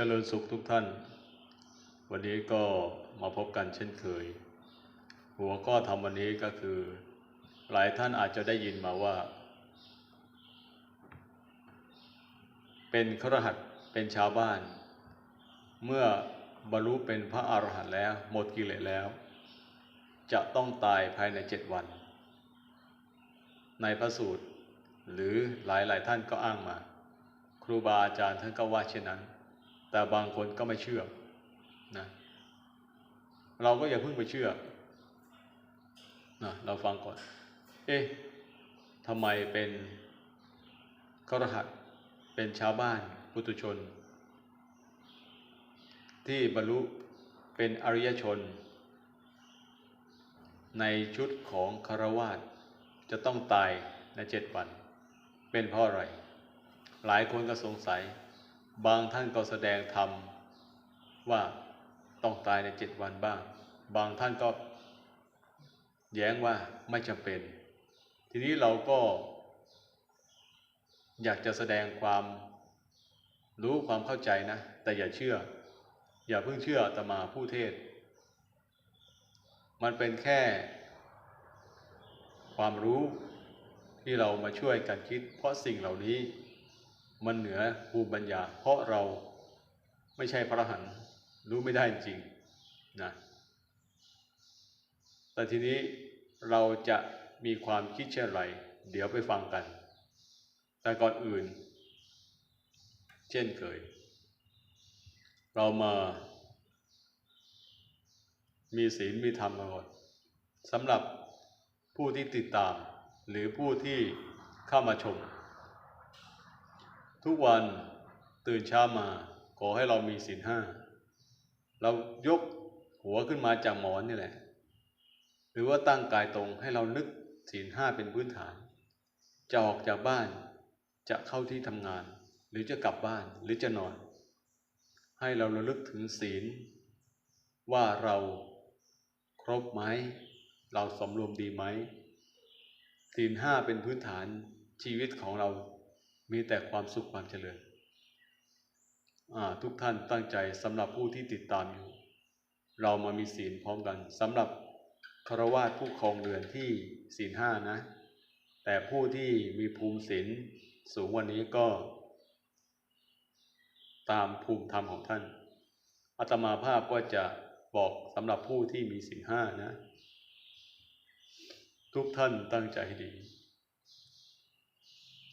จริญสุขทุกท่าน วันนี้ก็มาพบกันเช่นเคย หัวข้อธรรมวันนี้ก็คือ หลายท่านอาจจะได้ยินมาว่า เป็นครหัสเป็นชาวบ้าน เมื่อบรรลุเป็นพระอรหันต์แล้วหมดกิเลสแล้ว จะต้องตายภายในเจ็ดวัน ในพระสูตร หรือหลายหลายๆท่านก็อ้างมา ครูบาอาจารย์ท่านก็ว่าเช่นนั้น แต่บางคนก็ไม่เชื่อนะเราก็อย่าเพิ่งไปเชื่อนะเราฟังก่อน เอ๊ะทำไมเป็นกรหัสเป็นชาวบ้านปุตุชน ที่บรรลุเป็นอริยชน ในชุดของคารวาสจะต้องตายในเจ็ดวัน เป็นเพราะอะไร หลายคนก็สงสัย บางท่านก็แสดงธรรมว่าต้องตายในเจ็ดวันบ้าง บางท่านก็แย้งว่าไม่จำเป็น ทีนี้เราก็อยากจะแสดงความรู้ความเข้าใจนะ แต่อย่าเชื่อ อย่าเพิ่งเชื่อตมาผู้เทศ มันเป็นแค่ความรู้ที่เรามาช่วยกันคิด เพราะสิ่งเหล่านี้ มันเหนือภูมิปัญญา เพราะเราไม่ใช่พระหันต์รู้ไม่ได้จริงนะแต่ทีนี้เราจะมีความคิดเช่นไร เดี๋ยวไปฟังกัน แต่ก่อนอื่น เช่นเคย เรามามีศีลมีธรรมกันก่อนสำหรับผู้ที่ติดตาม หรือผู้ที่เข้ามาชม ทุกวันตื่นเช้ามา ขอให้เรามีศีลห้า เรายกหัวขึ้นมาจากหมอนนี่แหละ หรือว่าตั้งกายตรงให้เรานึกศีลห้าเป็นพื้นฐาน จะออกจากบ้านจะเข้าที่ทำงาน หรือจะกลับบ้านหรือจะนอน ให้เราระลึกถึงศีล ว่าเราครบไหม เราสมรวมดีไหมศีลห้าเป็นพื้นฐานชีวิตของเรา มีแต่ความสุขความเจริญทุกท่านตั้งใจสำหรับผู้ที่ติดตามอยู่ เรามามีศีลพร้อมกันสำหรับคารวาสผู้ครองเรือนที่ศีลห้านะ แต่ผู้ที่มีภูมิศีลสูงวันนี้ก็ ตามภูมิธรรมของท่านอาตมาภาพก็จะบอกสำหรับผู้ที่มีศีลห้านะ ทุกท่านตั้งใจให้ดี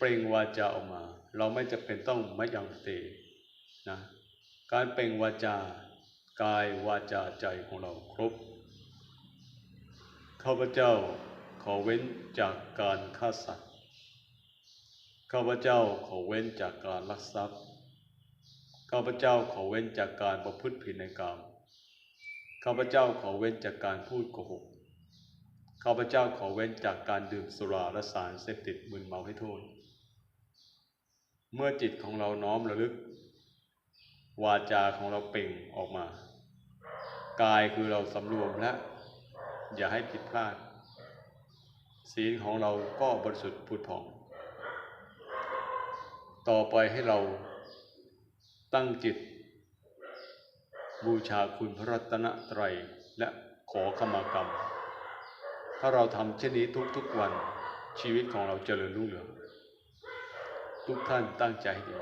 ล่งวาจาออกมา เราไม่จะเป็นต้องไม่ยังเตนะการเปล่งวาจากายวาจาใจของเราครบข้าพเจ้าขอเว้นจากการฆ่าสัตว์ข้าพเจ้าขอเว้นจากการลักทรัพย์ข้าพเจ้าขอเว้นจากการประพฤติผิดในกรรมข้าพเจ้าขอเว้นจากการพูดโกหกข้าพเจ้าขอเว้นจากการดื่มสุราและสารเสพติดมึนเมาให้โทษ เมื่อจิตของเราน้อมระลึก วาจาของเราเปล่งออกมา กายคือเราสำรวมและ อย่าให้ผิดพลาด ศีลของเราก็บริสุทธิ์ผุดผ่อง ต่อไปให้เราตั้งจิต บูชาคุณพระรัตนตรัยและขอขมากรรม ถ้าเราทำเช่นนี้ทุกๆวันชีวิตของเราเจริญรุ่งเรือง ทุกท่านตั้งใจดี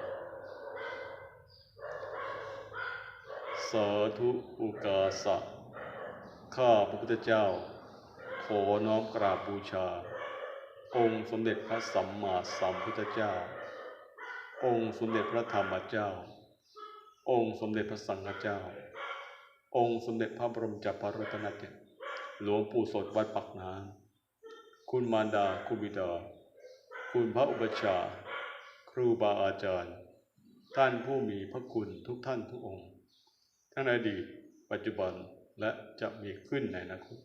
สาธุอุกาสะ ข้าพระพุทธเจ้า ขอน้อมกราบบูชา องค์สมเด็จพระสัมมาสัมพุทธเจ้า องค์สมเด็จพระธรรมเจ้า องค์สมเด็จพระสังฆเจ้า องค์สมเด็จพระบรมจักรพรรดิเดชหลวงปู่สดวัดปักน้ำคุณมารดา คุณบิดา คุณพระอุปชฌาย์ ครูบาอาจารย์ ท่านผู้มีพระคุณทุกท่านทุกองค์ ทั้งในอดีตปัจจุบันและจะมีขึ้นในอนาคต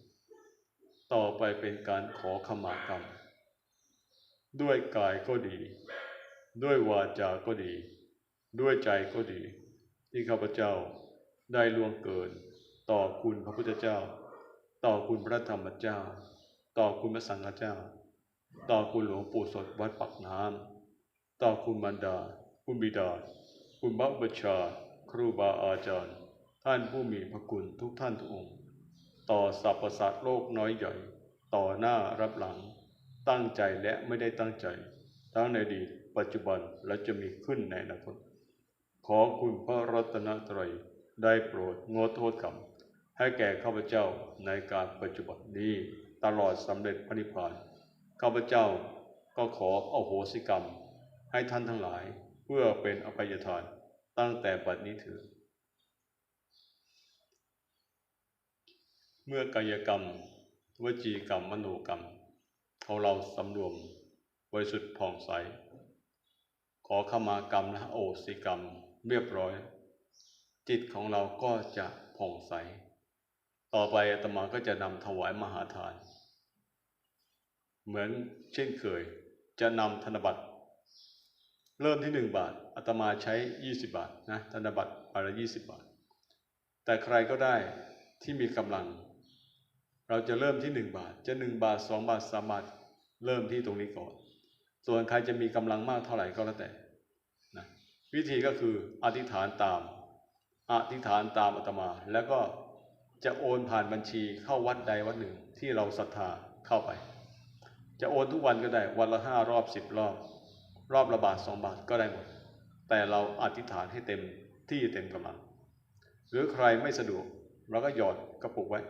ต่อไปเป็นการขอขมากรรม ด้วยกายก็ดี ด้วยวาจาก็ดี ด้วยใจก็ดี ที่ข้าพเจ้าได้ล่วงเกิน ต่อคุณพระพุทธเจ้า ต่อคุณพระธรรมเจ้า ต่อคุณพระสังฆเจ้า ต่อคุณหลวงปู่สดวัดปักน้ำ ต่อคุณมารดา คุณบิดา คุณพระอุปชา ครูบาอาจารย์ ท่านผู้มีพระคุณทุกท่านทุกองค์ ต่อสรรพสัตว์โลกน้อยใหญ่ ต่อหน้ารับหลัง ตั้งใจและไม่ได้ตั้งใจ ทั้งในอดีตปัจจุบันและจะมีขึ้นในอนาคต ขอคุณพระรัตนตรัยได้โปรดงดโทษกรรม ให้แก่ข้าพเจ้าในการปัจจุบันนี้ตลอดสำเร็จพระนิพพานข้าพเจ้าก็ขออโหสิกรรม ให้ท่านทั้งหลาย เพื่อเป็นอภัยทานตั้งแต่บัดนี้ถิดเมื่อกายกรรม วจีกรรม มโนกรรมของเราสำรวมบริสุทธิ์ผ่องใส ขอขมากรรมและโอสิกรรมเรียบร้อย จิตของเราก็จะผ่องใส ต่อไปอาตมาก็จะนำถวายมหาทาน เหมือนเช่นเคย จะนำธนบัตร เริ่มที่หนึ่งบาทอาตมาใช้ยี่สิบาทนะธนบัตรใบละยี่สิบาท แต่ใครก็ได้ที่มีกำลัง เราจะเริ่มที่หนึ่งบาท จะหนึ่งบาทสองบาทสามบาท เริ่มที่ตรงนี้ก่อน ส่วนใครจะมีกำลังมากเท่าไหร่ก็แล้วแต่นะวิธีก็คืออธิษฐานตามอธิษฐานตามอาตมา แล้วก็จะโอนผ่านบัญชีเข้าวัดใดวัดหนึ่งที่เราศรัทธาเข้าไป จะโอนทุกวันก็ได้วันละห้ารอบสิบรอบ รอบละบาทสองบาทก็ได้หมด แต่เราอธิษฐานให้เต็มที่เต็มกำลัง หรือใครไม่สะดวกเราก็หยอดกระปุกไว้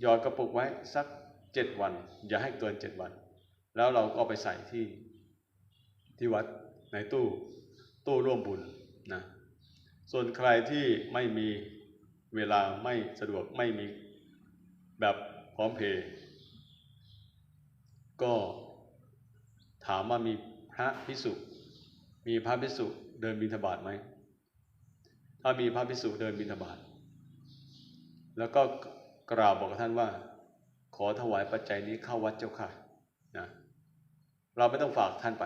หยอดกระปุกไว้สักเจ็ดวัน อย่าให้เกินเจ็ดวัน แล้วเราก็ไปใส่ที่ที่วัดในตู้ตู้ร่วมบุญนะส่วนใครที่ไม่มีเวลาไม่สะดวกไม่มีแบบพร้อมเพย์ก็ถามว่ามี พระพิสุมีพระพิสุเดินบิณฑบาตไหมถ้ามีพระพิสุเดินบิณฑบาตแล้วก็กราบบอกกับท่านว่า ขอถวายปัจจัยนี้เข้าวัดเจ้าค่ะนะเราไม่ต้องฝากท่านไป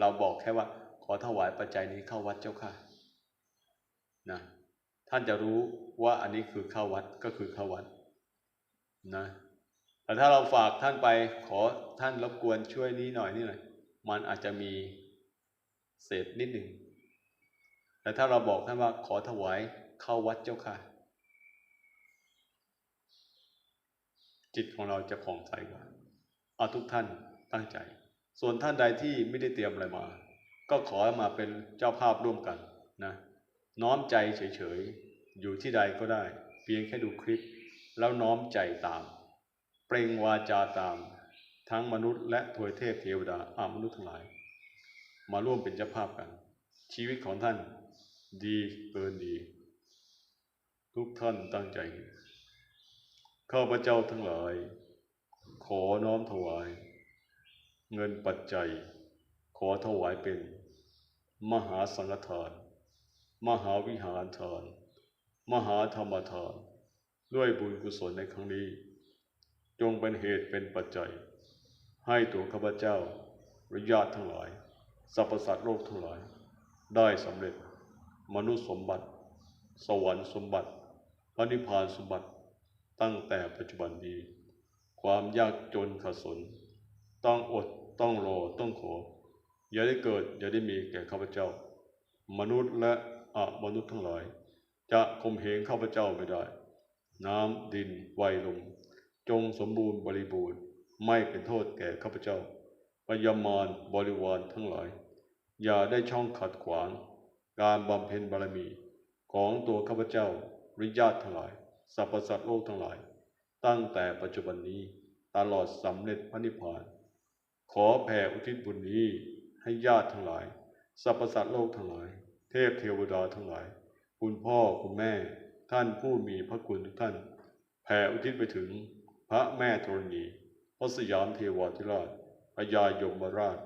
เราบอกแค่ว่า ขอถวายปัจจัยนี้เข้าวัดเจ้าค่ะนะท่านจะรู้ว่าอันนี้คือเข้าวัดก็คือเข้าวัดนะแต่ถ้าเราฝากท่านไปขอท่านรบกวนช่วยนี้หน่อยนี่หน่อย มันอาจจะมีเศษนิดหนึ่ง แต่ถ้าเราบอกท่านว่าขอถวายเข้าวัดเจ้าค่ะ จิตของเราจะผ่องใสกว่าเอาทุกท่านตั้งใจ ส่วนท่านใดที่ไม่ได้เตรียมอะไรมา ก็ขอมาเป็นเจ้าภาพร่วมกันนะน้อมใจเฉยๆ อยู่ที่ใดก็ได้ เพียงแค่ดูคลิป แล้วน้อมใจตาม เปล่งวาจาตาม ทั้งมนุษย์และทวยเทพเทวดาอามนุษย์ทั้งหลาย มาร่วมเป็นเจ้าภาพกัน ชีวิตของท่านดีเกินดี ทุกท่านตั้งใจ ข้าพเจ้าทั้งหลาย ขอน้อมถวาย เงินปัจจัย ขอถวายเป็น มหาสังฆทาน มหาวิหารทาน มหาธรรมทาน ด้วยบุญกุศลในครั้งนี้ จงเป็นเหตุเป็นปัจจัย ให้ตัวข้าพเจ้ารือญาติทั้งหลายสรรพสัตว์โลกทั้งหลาย ได้สำเร็จ มนุษย์สมบัติ สวรรค์สมบัติพระนิพพานสมบัติตั้งแต่ปัจจุบันนี้ความยากจนขัดสน ต้องอดต้องรอต้องขอ อย่าได้เกิด อย่าได้มีแก่ข้าพเจ้า มนุษย์และอะมนุษย์ทั้งหลาย จะข่มเหงข้าพเจ้าไม่ได้ น้ำดินไฟลมจงสมบูรณ์บริบูรณ์ ไม่เป็นโทษแก่ข้าพเจ้าพยามารบริวารทั้งหลาย อย่าได้ช่องขัดขวาง การบำเพ็ญบารมี ของตัวข้าพเจ้ารือญาติทั้งหลายสรรพสัตว์โลกทั้งหลาย ตั้งแต่ปัจจุบันนี้ตลอดสำเร็จพระนิพพาน ขอแผ่อุทิศบุญนี้ให้ญาติทั้งหลายสรรพสัตว์โลกทั้งหลาย เทพเทวดาทั้งหลาย คุณพ่อคุณแม่ ท่านผู้มีพระคุณทุกท่าน แผ่อุทิศไปถึงพระแม่ธรณี พระสยามเทวาธิราชพญายมราช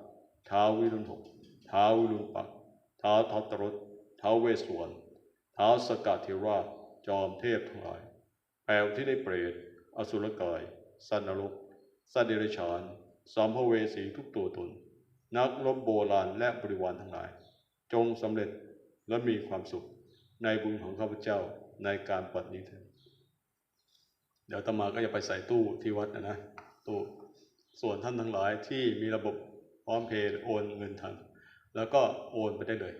ท้าววิรุณหกท้าววิรุณปักท้าวทัตรสท้าวเวสสวรท้าวสกัดเทราชจอมเทพทั้งหลายแผ่อุที่ได้เปรตอสุรกาย สัตว์นรก สัตว์เดรัจฉานสัมภเวสีทุกตัวตน นักรบโบราณและบริวารทั้งหลาย จงสำเร็จและมีความสุขในบุญของข้าพเจ้าในการปฏินี้เถิดเดี๋ยวตมาก็จะไปใส่ตู้ที่วัดนะนะ ตู้ส่วนท่านทั้งหลายที่มีระบบพร้อมเพย์โอนเงินทัน แล้วก็โอนไปได้เลย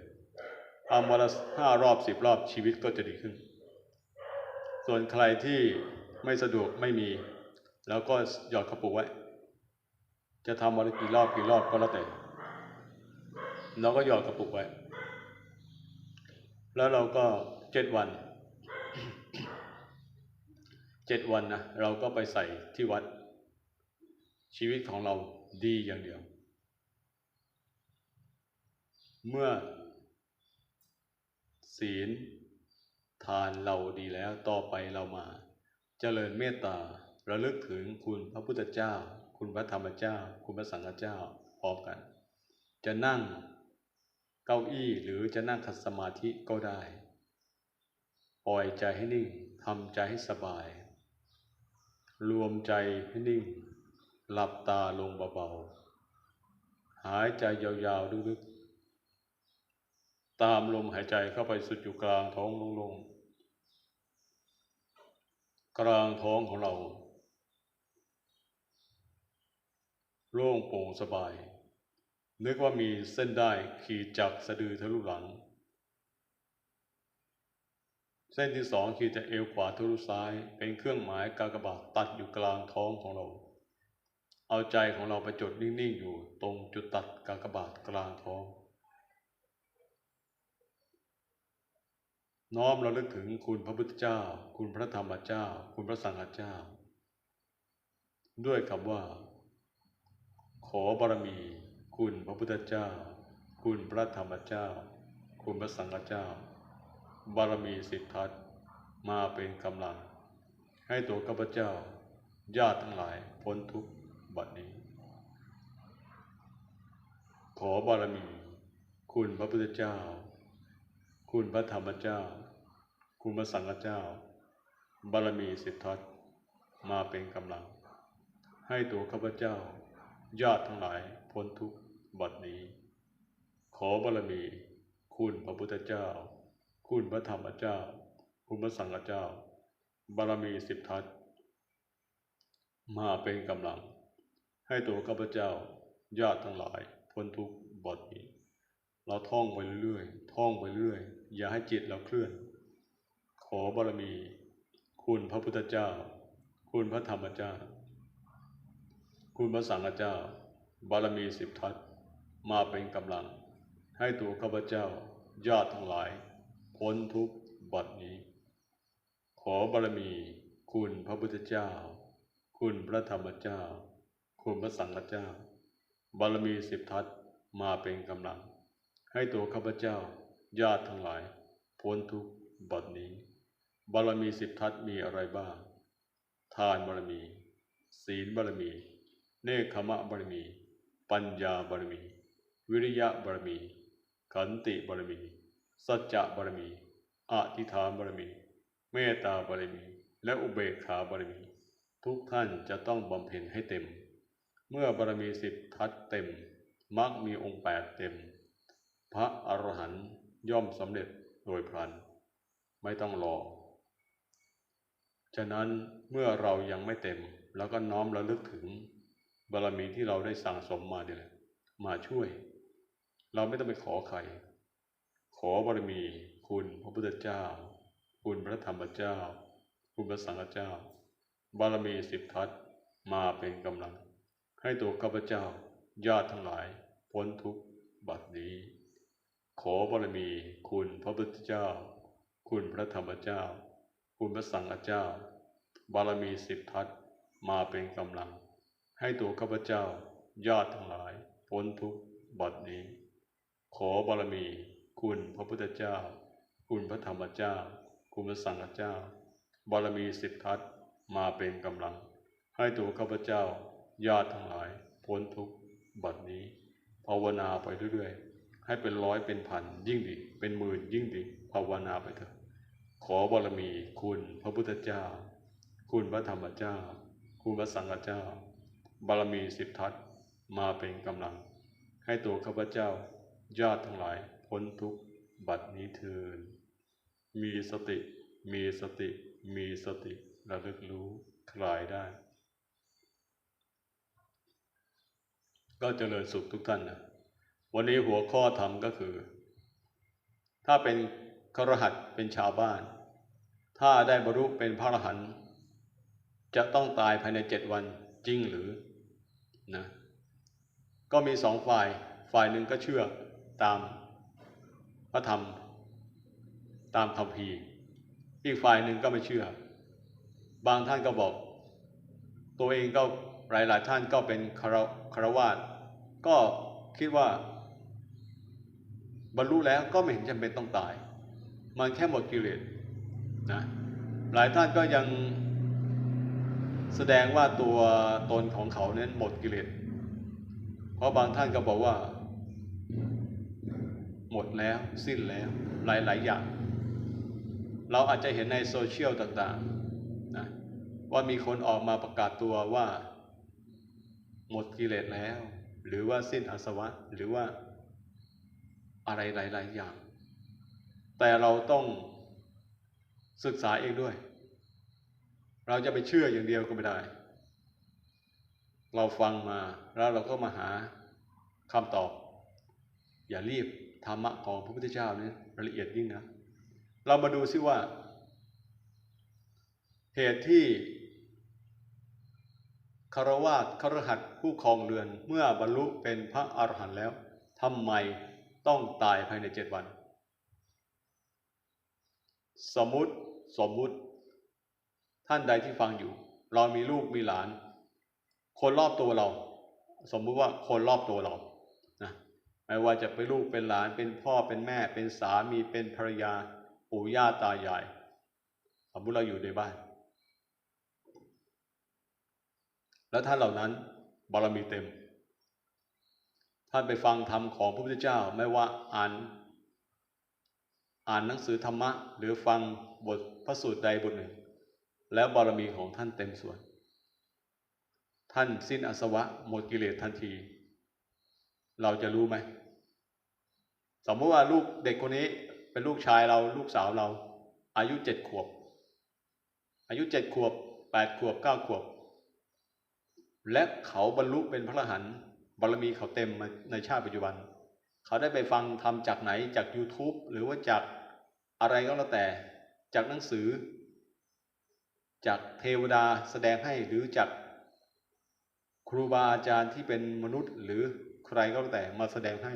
ทำวันละห้ารอบสิบรอบชีวิตก็จะดีขึ้น ส่วนใครที่ไม่สะดวกไม่มี แล้วก็หยอดกระปุกไว้ จะทำวันละกี่รอบกี่รอบก็แล้วแต่เราก็หยอดกระปุกไว้ แล้วเราก็เจ็ดวันเจ็ดวันนะเราก็ไปใส่ที่วัด ชีวิตของเราดีอย่างเดียว เมื่อศีลทานเราดีแล้วต่อไปเรามาเจริญเมตตาระลึกถึงคุณพระพุทธเจ้า คุณพระธรรมเจ้า คุณพระสังฆเจ้าพร้อมกัน จะนั่งเก้าอี้หรือจะนั่งขัดสมาธิก็ได้ ปล่อยใจให้นิ่งทำใจให้สบาย รวมใจให้นิ่ง หลับตาลงเบาๆ หายใจยาวๆ ลึกๆ ตามลมหายใจเข้าไปสุดอยู่กลางท้องโลงๆ กลางท้องของเรา โล่งโปร่งสบาย นึกว่ามีเส้นได้ขีดจากสะดือทะลุหลัง เส้นที่สองขีดจากเอวขวาทะลุซ้าย เป็นเครื่องหมายกากบาทตัดอยู่กลางท้องของเรา เอาใจของเราไปจดนิ่งๆอยู่ตรงจุดตัดกากบาทกลางท้อง น้อมเราลึกถึงคุณพระพุทธเจ้า คุณพระธรรมเจ้า คุณพระสังฆเจ้า ด้วยคำว่า ขอบารมี คุณพระพุทธเจ้า คุณพระธรรมเจ้า คุณพระสังฆเจ้า บารมีสิทธัตมาเป็นกำลัง ให้ตัวข้าพเจ้าญาติทั้งหลายพ้นทุกข์ บัดนี้ ขอบารมี คุณพระพุทธเจ้า คุณพระธรรมเจ้า คุณพระสังฆเจ้า บารมีสิทธัตมาเป็นกำลัง ให้ตัวข้าพเจ้า ญาติทั้งหลายพ้นทุกบัดนี้ ขอบารมี คุณพระพุทธเจ้า คุณพระธรรมเจ้า คุณพระสังฆเจ้า บารมีสิบทัศมาเป็นกำลัง ให้ตัวข้าพเจ้าญาติทั้งหลายพ้นทุกข์บัดนี้ เราท่องไปเรื่อยๆท่องไปเรื่อยอย่าให้จิตเราเคลื่อน ขอบารมี คุณพระพุทธเจ้า คุณพระธรรมเจ้า คุณพระสังฆเจ้า บารมีสิบทัศมาเป็นกำลัง ให้ตัวข้าพเจ้าญาติทั้งหลาย พ้นทุกข์บัดนี้ ขอบารมี คุณพระพุทธเจ้า คุณพระธรรมเจ้า คุณพระสังฆเจ้า บารมีสิบทัศมาเป็นกำลัง ให้ตัวข้าพเจ้าญาติทั้งหลาย พ้นทุกบัดนี้ บารมีสิบทัศมีอะไรบ้าง ทานบารมี ศีลบารมี เนคขมะบารมี ปัญญาบารมี วิริยะบารมี ขันติบารมี สัจจะบารมีอธิษฐานบารมี เมตตาบารมี และอุเบกขาบารมี ทุกท่านจะต้องบำเพ็ญให้เต็ม เมื่อบารมีสิบทัศน์เต็มมักมีองค์แปดเต็ม พระอรหันต์ย่อมสำเร็จโดยพลัน ไม่ต้องรอ ฉะนั้นเมื่อเรายังไม่เต็ม แล้วก็น้อมระลึกถึง บารมีที่เราได้สั่งสมมาเนี่ยแหละมาช่วย เราไม่ต้องไปขอใคร ขอบารมีคุณพระพุทธเจ้า คุณพระธรรมเจ้า คุณพระสังฆเจ้า บารมีสิบทัศมาเป็นกำลัง ให้ตัวข้าพเจ้าญาติทั้งหลาย พ้นทุกบัดนี้ ขอบารมีคุณพระพุทธเจ้า คุณพระธรรมเจ้า คุณพระสังฆเจ้า บารมีสิบทัศมาเป็นกำลัง ให้ตัวข้าพเจ้าญาติทั้งหลาย พ้นทุกบัดนี้ ขอบารมี คุณพระพุทธเจ้า คุณพระธรรมเจ้า คุณพระสังฆเจ้า บารมีสิบทัศมาเป็นกำลัง ให้ตัวข้าพเจ้า ญาติทั้งหลาย พ้นทุกข์บัดนี้ ภาวนาไปเรื่อยๆ ให้เป็นร้อยเป็นพันยิ่งดี เป็นหมื่นยิ่งดี ภาวนาไปเถอะ ขอบารมีคุณพระพุทธเจ้า คุณพระธรรมเจ้า คุณพระสังฆเจ้า บารมีสิบทัศมาเป็นกำลัง ให้ตัวข้าพเจ้า ญาติทั้งหลาย พ้นทุกข์บัดนี้เทินมีสติ มีสติ มีสติระลึกรู้คลายได้ ก็เจริญสุขทุกท่านนะวันนี้หัวข้อธรรมก็คือ ถ้าเป็นครหัสเป็นชาวบ้าน ถ้าได้บรรลุเป็นพระอรหันต์จะต้องตายภายในเจ็ดวันจริงหรือนะก็มีสองฝ่ายฝ่ายหนึ่งก็เชื่อตามพระธรรม ตามคำพีอีกฝ่ายหนึ่งก็ไม่เชื่อ บางท่านก็บอก ตัวเองก็ หลาย ๆ ท่านก็เป็นคารคารวาสก็คิดว่า บรรลุแล้วก็ไม่เห็นจำเป็นต้องตาย มันแค่หมดกิเลสนะหลายท่านก็ยังแสดงว่าตัวตนของเขานั้นหมดกิเลสเพราะบางท่านก็บอกว่า หมดแล้วสิ้นแล้วหลาย ๆ อย่าง เราอาจจะเห็นในโซเชียลต่าง ๆ นะว่ามีคนออกมาประกาศตัวว่า หมดกิเลสแล้ว หรือว่าสิ้นอาสวะหรือว่าอะไรหลาย ๆ อย่าง แต่เราต้องศึกษาเองด้วย เราจะไปเชื่ออย่างเดียวก็ไม่ได้ เราฟังมาแล้วเราก็มาหาคำตอบ อย่ารีบธรรมะของพระพุทธเจ้านี่ละเอียดยิ่งนะ เรามาดูซิว่า เหตุที่ คารวาสคารหัสผู้ครองเรือนเมื่อบรรลุเป็นพระอรหันต์แล้วทำไมต้องตายภายในเจ็ดวัน สมมุติสมมุติ ท่านใดที่ฟังอยู่ เรามีลูกมีหลาน คนรอบตัวเรา สมมุติว่าคนรอบตัวเรานะไม่ว่าจะเป็นลูกเป็นหลานเป็นพ่อเป็นแม่ เป็นสามีเป็นภรรยาปู่ย่าตายาย สมมุติเราอยู่ในบ้าน แล้วท่านเหล่านั้นบารมีเต็ม ท่านไปฟังธรรมของพระพุทธเจ้าไม่ว่าอ่าน อ่านหนังสือธรรมะ หรือฟังบทพระสูตรใดบทหนึ่ง แล้วบารมีของท่านเต็มส่วน ท่านสิ้นอาสวะหมดกิเลสทันที เราจะรู้ไหมสมมติว่าลูกเด็กคนนี้เป็นลูกชายเราลูกสาวเรา อายุเจ็ดขวบ อายุเจ็ดขวบแปดขวบเก้าขวบ และเขาบรรลุเป็นพระอรหันต์บารมีเขาเต็มมาในชาติปัจจุบัน เขาได้ไปฟังทำจากไหนจาก YouTube หรือว่าจากอะไรก็แล้วแต่จากหนังสือ จากเทวดาแสดงให้หรือจากครูบาอาจารย์ที่เป็นมนุษย์หรือใครก็แล้วแต่มาแสดงให้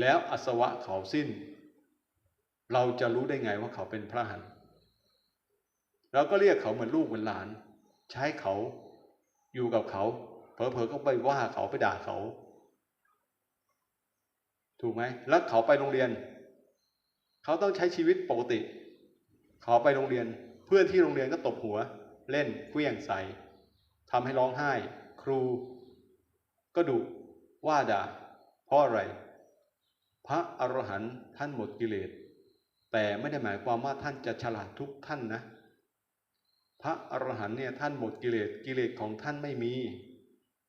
แล้วอสวะเขาสิ้น เราจะรู้ได้ไงว่าเขาเป็นพระหันเราก็เรียกเขาเหมือนลูกเหมือนหลาน ใช้เขา อยู่กับเขาเผลอๆก็ไปว่าเขาไปด่าเขา ถูกไหมแล้วเขาไปโรงเรียน เขาต้องใช้ชีวิตปกติ เขาไปโรงเรียน เพื่อนที่โรงเรียนก็ตบหัว เล่นเคลี้ยงใส่ทำให้ร้องไห้ ครู ก็ดุว่าด่าเพราะอะไร พระอรหันต์ท่านหมดกิเลสแต่ไม่ได้หมายความว่าท่านจะฉลาดทุกท่านนะ พระอรหันต์เนี่ยท่านหมดกิเลสกิเลสของท่านไม่มี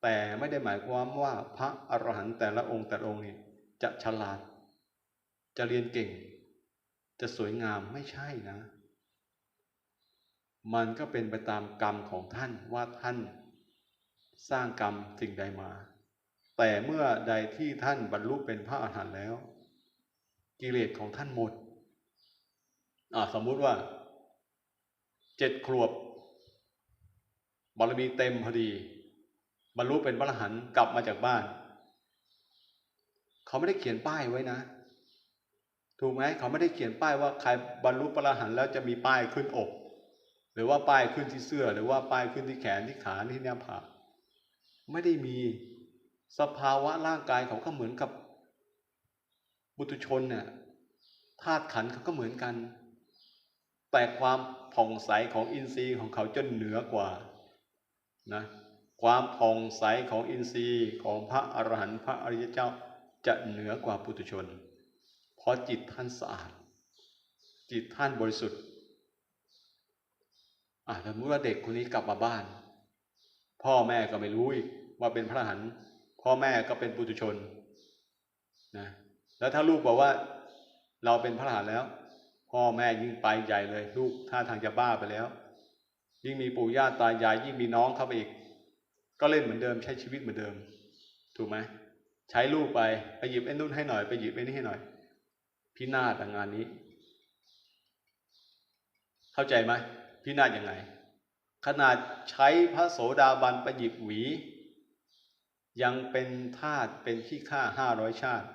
แต่ไม่ได้หมายความว่าพระอรหันต์แต่ละองค์แต่ละองค์เนี่ยจะฉลาด จะเรียนเก่ง จะสวยงามไม่ใช่นะ มันก็เป็นไปตามกรรมของท่านว่าท่านสร้างกรรมสิ่งใดมา แต่เมื่อใดที่ท่านบรรลุเป็นพระอรหันต์แล้ว กิเลสของท่านหมดอ่าสมมุติว่าเจ็ดขวบ บารมีเต็มพอดี บรรลุเป็นพระอรหันต์กลับมาจากบ้าน เขาไม่ได้เขียนป้ายไว้นะ ถูกไหมเขาไม่ได้เขียนป้ายว่าใครบรรลุพระอรหันต์แล้วจะมีป้ายขึ้นอก หรือว่าป้ายขึ้นที่เสื้อ หรือว่าป้ายขึ้นที่แขนที่ขาที่หน้าผากไม่ได้มีสภาวะร่างกายเขาก็เหมือนกับบุตุชนเนี่ยธาตุขันเขาก็เหมือนกัน แต่ความผ่องใสของอินทรีย์ของเขาจนเหนือกว่า นะความผ่องใสของอินทรีย์ของพระอรหันต์พระอริยเจ้าจะเหนือกว่าปุถุชน เพราะจิตท่านสะอาด จิตท่านบริสุทธิ์อ่าสมมติว่าเด็กคนนี้กลับมาบ้าน พ่อแม่ก็ไม่รู้อีกว่าเป็นพระอรหันต์พ่อแม่ก็เป็นปุถุชนนะแล้วถ้าลูกบอกว่า เราเป็นพระอรหันต์แล้ว พ่อแม่ยิ่งไปใหญ่เลย ลูกท่าทางจะบ้าไปแล้ว ยิ่งมีปู่ย่าตายาย ยิ่งมีน้องเข้าไปอีก ก็เล่นเหมือนเดิมใช้ชีวิตเหมือนเดิม ถูกไหมใช้ลูกไปไปหยิบไอ้นู่นให้หน่อยไปหยิบไอ้นี่ให้หน่อย พินาศงานนี้ เข้าใจไหมพินาศยังไง ขนาดใช้พระโสดาบันไปหยิบหวี ยังเป็นทาสเป็นขี้ข้าห้าร้อยชาติ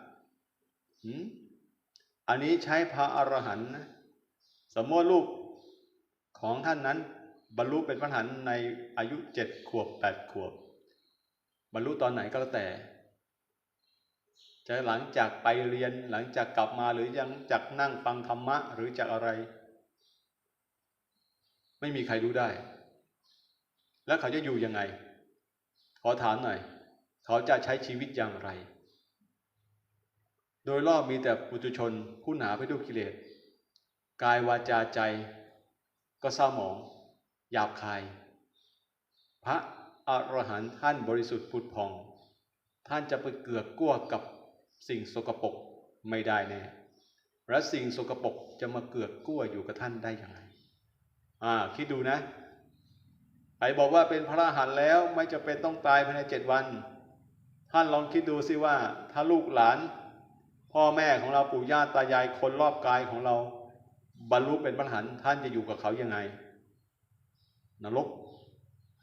อันนี้ใช้พระอรหันต์นะสมมติลูกของท่านนั้น บรรลุเป็นพระหันในอายุเจ็ดขวบแปดขวบ บรรลุตอนไหนก็แล้วแต่ จะหลังจากไปเรียนหลังจากกลับมาหรือยังจากนั่งฟังธรรมะหรือจากอะไร ไม่มีใครรู้ได้ แล้วเขาจะอยู่ยังไง ขอถามหน่อย เขาจะใช้ชีวิตอย่างไร โดยรอบมีแต่ปุถุชนผู้หนาไปด้วยกิเลสกายวาจาใจก็เศร้าหมอง หยาบคาย พระอรหันต์ท่านบริสุทธิ์ผุดพอง ท่านจะไปเกือกกลัวกับสิ่งสกปรกไม่ได้แน่และสิ่งสกปรกจะมาเกือกกลัวอยู่กับท่านได้อย่างไรอ่าคิดดูนะใครบอกว่าเป็นพระอรหันต์แล้วไม่จะเป็นต้องตายภายในเจ็ดวัน ท่านลองคิดดูสิว่า ถ้าลูกหลาน พ่อแม่ของเราปู่ย่าตายายคนรอบกายของเรา บรรลุเป็นพระอรหันต์ท่านจะอยู่กับเขายังไง นรก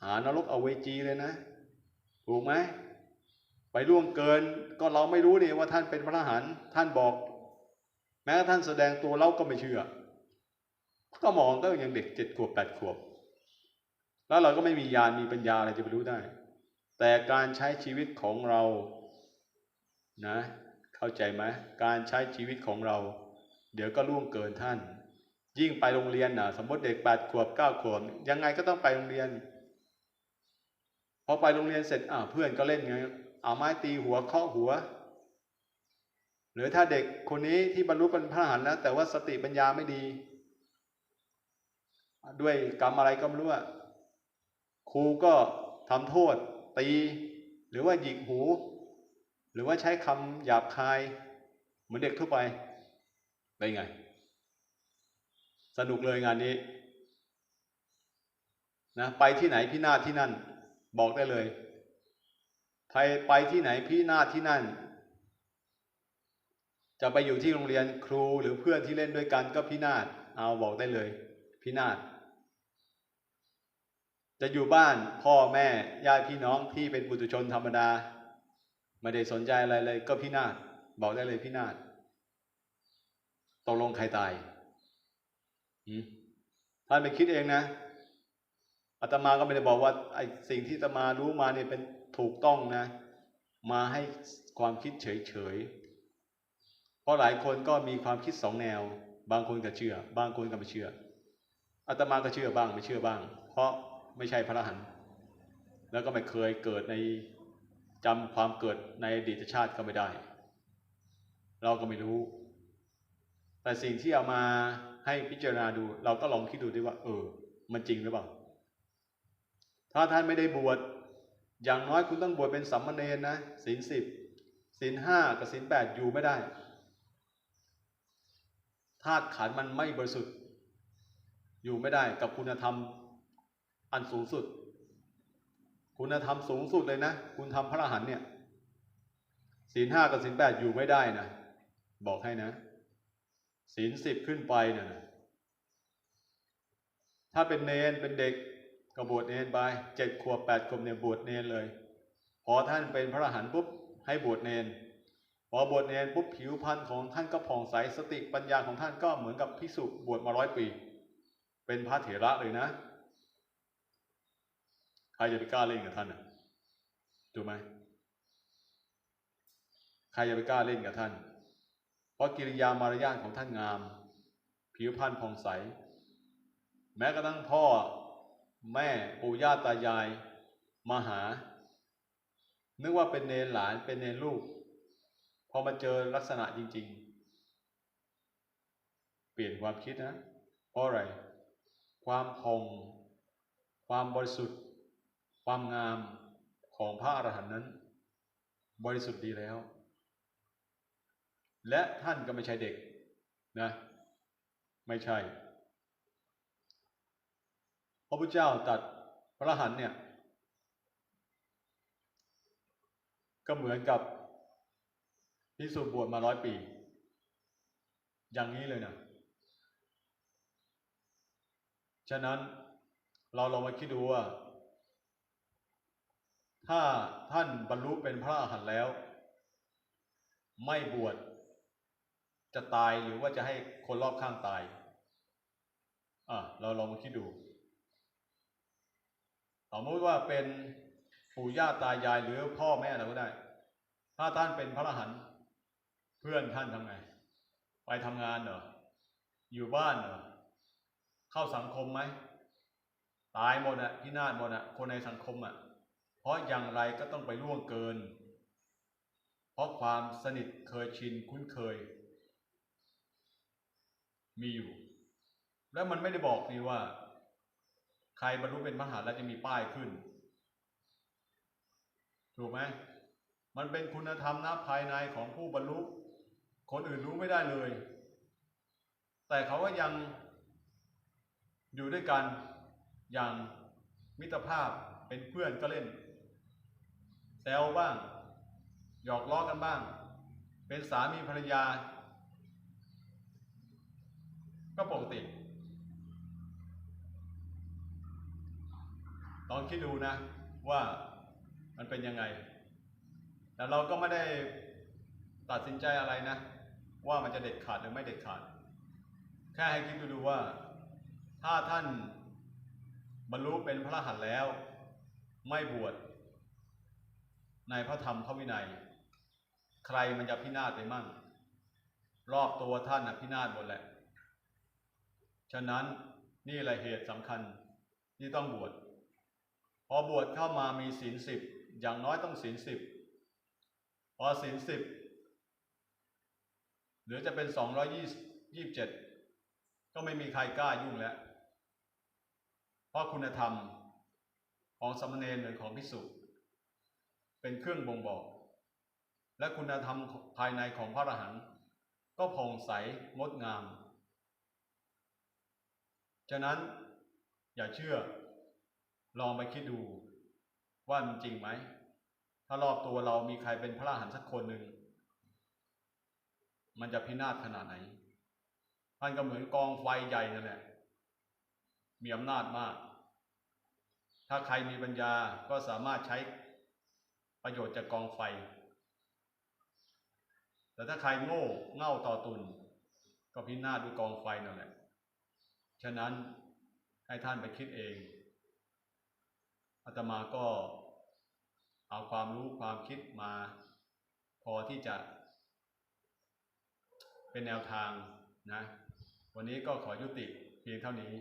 หานรกเอาเวจีเลยนะ ถูกไหมไปล่วงเกินก็เราไม่รู้นี่ว่าท่านเป็นพระอรหันต์ท่านบอก แม้ท่านแสดงตัวเราก็ไม่เชื่อ ก็มองก็ยังเด็กเจ็ดขวบแปดขวบ แล้วเราก็ไม่มีญาณมีปัญญาอะไรจะไปรู้ได้ แต่การใช้ชีวิตของเรานะ เข้าใจไหมการใช้ชีวิตของเรา เดี๋ยวก็ล่วงเกินท่าน ยิ่งไปโรงเรียนนะสมมติเด็กแปดขวบเก้าขวบยังไงก็ต้องไปโรงเรียน พอไปโรงเรียนเสร็จอ่าเพื่อนก็เล่นไงเอาไม้ตีหัวเคาะหัว หรือถ้าเด็กคนนี้ที่บรรลุเป็นพระอรหันต์แล้ว แต่ว่าสติปัญญาไม่ดี ด้วยกรรมอะไรก็ไม่รู้ครูก็ทำโทษ ตี หรือว่าหยิกหู หรือว่าใช้คำหยาบคาย เหมือนเด็กทั่วไปไปนไง สนุกเลยงานนี้นะไปที่ไหนพี่นาที่นั่น บอกได้เลยใครไปที่ไหนพี่นาที่นั่น จะไปอยู่ที่โรงเรียนครูหรือเพื่อนที่เล่นด้วยกันก็พี่นาศเอาบอกได้เลยพี่นาศจะอยู่บ้านพ่อแม่ญาติพี่น้องที่เป็นบุตรชนธรรมดา ไม่ได้สนใจอะไรเลย ก็พี่นาศบอกได้เลยพี่นาศตกลงใครตาย ท่านไปคิดเองนะอาตมาก็ไม่ได้บอกว่าไอ้สิ่งที่อาตมารู้มาเนี่ยเป็นถูกต้องนะ มาให้ความคิดเฉยๆเพราะหลายคนก็มีความคิดสองแนว บางคนก็เชื่อ บางคนก็ไม่เชื่ออาตมาก็เชื่อบ้างไม่เชื่อบ้าง เพราะไม่ใช่พระอรหันต์แล้วก็ไม่เคยเกิดในจำความเกิดในอดีตชาติก็ไม่ได้ เราก็ไม่รู้ แต่สิ่งที่เอามา ให้พิจารณาดู เราก็ลองคิดดูดิว่า เออ มันจริงหรือเปล่า ถ้าท่านไม่ได้บวชอย่างน้อยคุณต้องบวชเป็นสัมมาเนรนะศีลสิบศีลห้ากับศีลแปดอยู่ไม่ได้ธาตุขันมันไม่บริสุทธิ์ อยู่ไม่ได้กับคุณธรรมอันสูงสุด คุณธรรมสูงสุดเลยนะ คุณทำพระอรหันเนี่ยศีลห้ากับศีลแปดอยู่ไม่ได้นะ บอกให้นะ ศีลสิบขึ้นไปเนะ่ยถ้าเป็นเนนเป็นเด็กก็บวชเนนไปเจ็ดขวบแปดขวบเนี่ยบวชเนนเลย พอท่านเป็นพระอรหันต์ปุ๊บให้บวชเนน พอบวชเนนปุ๊บผิวพรรณของท่านก็ผ่องใสสติปัญญาของท่านก็เหมือนกับพิสุบวชมาร้อยปี เป็นพระเถระเลยนะใครจะไปกล้าเล่นกับท่านอะถูกไหมใครจะไปกล้าเล่นกับท่าน เพราะกิริยามารยาทของท่านงาม ผิวพรรณผ่องใส แม้กระทั่งพ่อแม่ปู่ย่าตายายมาหา นึกว่าเป็นเนรหลานเป็นเนรลูก พอมาเจอลักษณะจริง ๆ เปลี่ยนความคิดนะ เพราะอะไร ความผ่องความบริสุทธิ์ ความงามของพระอรหันต์นั้น บริสุทธิ์ดีแล้ว และท่านก็ไม่ใช่เด็กนะไม่ใช่ พระพุทธเจ้าตัดพระหันเนี่ย ก็เหมือนกับพิสูจน์บวชมาร้อยปี อย่างนี้เลยนะฉะนั้นเราลองมาคิดดูว่า ถ้าท่านบรรลุเป็นพระอรหันต์แล้ว ไม่บวช จะตายหรือว่าจะให้คนรอบข้างตายอะเราลองมาคิดดูสมมติว่าเป็นปู่ย่าตายายหรือพ่อแม่เราก็ได้ ถ้าท่านเป็นพระอรหันต์เพื่อนท่านทำไง ไปทำงานเหรอ อยู่บ้านเหรอ เข้าสังคมไหม ตายหมดอะพินาศหมดอะคนในสังคมอะเพราะอย่างไรก็ต้องไปล่วงเกิน เพราะความสนิทเคยชินคุ้นเคย มีอยู่ แล้วมันไม่ได้บอกนี่ว่า ใครบรรลุเป็นพระอรหันต์แล้วจะมีป้ายขึ้น ถูกไหมมันเป็นคุณธรรมนะภายในของผู้บรรลุ คนอื่นรู้ไม่ได้เลย แต่เขาก็ยังอยู่ด้วยกันอย่างมิตรภาพเป็นเพื่อนก็เล่น แซวบ้าง หยอกล้อกันบ้าง เป็นสามีภรรยา ก็ปกติ ลองคิดดูนะ ว่ามันเป็นยังไง แต่เราก็ไม่ได้ตัดสินใจอะไรนะ ว่ามันจะเด็ดขาดหรือไม่เด็ดขาด แค่ให้คิดดูดูว่า ถ้าท่านบรรลุเป็นพระรหันต์แล้ว ไม่บวชในพระธรรมพระวินัย ใครมันจะพินาศไปมั่ง รอบตัวท่านนะพินาศหมดแหละ ฉะนั้นนี่แหละเหตุสำคัญที่ต้องบวชพอบวชเข้ามามีศีลสิบอย่างน้อยต้องศีลสิบพอศีลสิบหรือจะเป็นสองร้อยยี่สิบเจ็ดก็ไม่มีใครกล้ายุ่งแล้ว เพราะคุณธรรมของสามเณรหรือของภิกษุเป็นเครื่องบ่งบอก และคุณธรรมภายในของพระอรหันต์ก็ผ่องใสงดงาม ฉะนั้นอย่าเชื่อ ลองไปคิดดูว่ามันจริงไหม ถ้ารอบตัวเรามีใครเป็นพระอรหันต์สักคนหนึ่ง มันจะพินาศขนาดไหนท่านก็เหมือนกองไฟใหญ่นั่นแหละ มีอำนาจมาก ถ้าใครมีปัญญาก็สามารถใช้ประโยชน์จากกองไฟ แต่ถ้าใครโง่เง่าต่อตุน ก็พินาศด้วยกองไฟนั่นแหละ ฉะนั้นให้ท่านไปคิดเองอาตมาก็เอาความรู้ความคิดมา พอที่จะ เป็นแนวทางนะ วันนี้ก็ขอยุติเพียงเท่านี้